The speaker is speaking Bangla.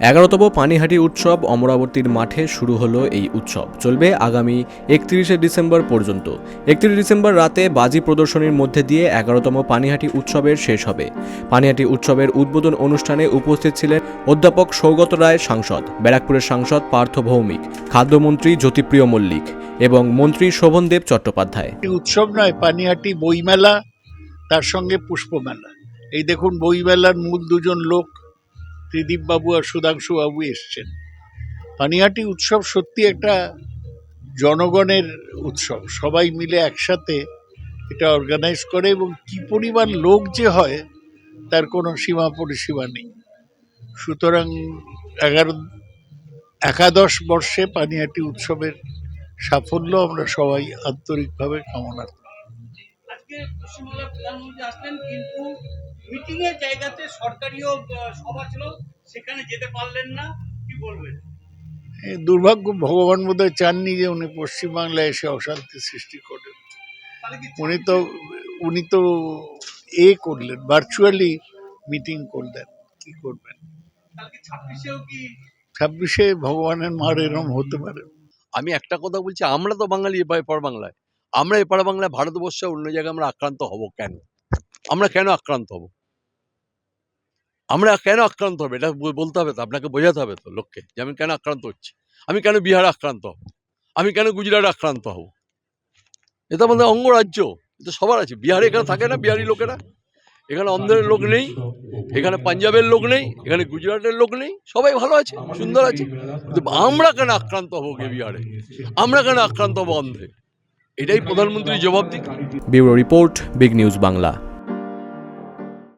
এগারোতম পানিহাটি উৎসব অমরাবতীর মাঠে শুরু হলো এই উৎসব। চলবে আগামী একত্রিশে ডিসেম্বর পর্যন্ত। একত্রিশ ডিসেম্বর রাতে বাজি প্রদর্শনীর মধ্যে দিয়ে এগারোতম পানিহাটি উৎসবের শেষ হবে। পানিহাটি উৎসবের উদ্বোধন অনুষ্ঠানে উপস্থিত ছিলেন অধ্যাপক সৌগত রায় সাংসদ, ব্যারাকপুরের সাংসদ পার্থ ভৌমিক, খাদ্যমন্ত্রী জ্যোতিপ্রিয় মল্লিক এবং মন্ত্রী শোভনদেব চট্টোপাধ্যায়। উৎসব নয়, পানিহাটি বইমেলা, তার সঙ্গে পুষ্পমেলা। এই দেখুন, বইমেলার মূল দুজন লোক ত্রিদীপ বাবু আর সুধাংশু বাবু এসছেন। পানিহাটি উৎসব সত্যি একটা জনগণের উৎসব। সবাই মিলে একসাথে এটা অর্গানাইজ করে এবং কি পরিমাণ লোক যে হয় তার কোনো সীমা পরিসীমা নেই। সুতরাং এগারো, একাদশ বর্ষে পানিহাটি উৎসবের সাফল্য আমরা সবাই আন্তরিকভাবে কামনা করি। আজকে পশ্চিমবাংলার প্রধানমন্ত্রী আসলেন কিন্তু মিটিং এর জায়গাতে সরকারিও সভা ছিল সেখানে যেতে পারলেন না। কি বলবেন? এই দুর্ভাগ্য ভগবান বোধহয় চাননি যে উনি পশ্চিমবাংলায় এসে অশান্তি সৃষ্টি করেন। উনি তো উনি তো এ করলেন ভার্চুয়ালি মিটিং করলেন কি করবেন? ছাব্বিশে ভগবানের মার এরম হতে পারে? আমি একটা কথা বলছি আমরা তো বাঙালি এপার বাংলায়। আমরা এপার বাংলায় ভারতবর্ষে অন্য জায়গায় আমরা আক্রান্ত হব কেন? আমরা কেন আক্রান্ত হব? আমরা কেন আক্রান্ত হবে? এটা বলতে হবে তো, আপনাকে বোঝাতে হবে তো লোককে যে আমি কেন আক্রান্ত হচ্ছি। আমি কেন বিহারে আক্রান্ত হব? আমি কেন গুজরাটে আক্রান্ত হব? এটা আমাদের অঙ্গরাজ্য এটা সবার আছে। বিহারে এখানে থাকে না বিহারি লোকেরা? এখানে অন্ধ্রের লোক নেই, এখানে পাঞ্জাবের লোক নেই, এখানে গুজরাটের লোক নেই, সবাই ভালো আছে, সুন্দর আছে। আমরা কেন আক্রান্ত হব গে বিহারে? আমরা কেন আক্রান্ত হব অন্ধে? এটাই প্রধানমন্ত্রী জবাব দিক bureau report Big News Bangla.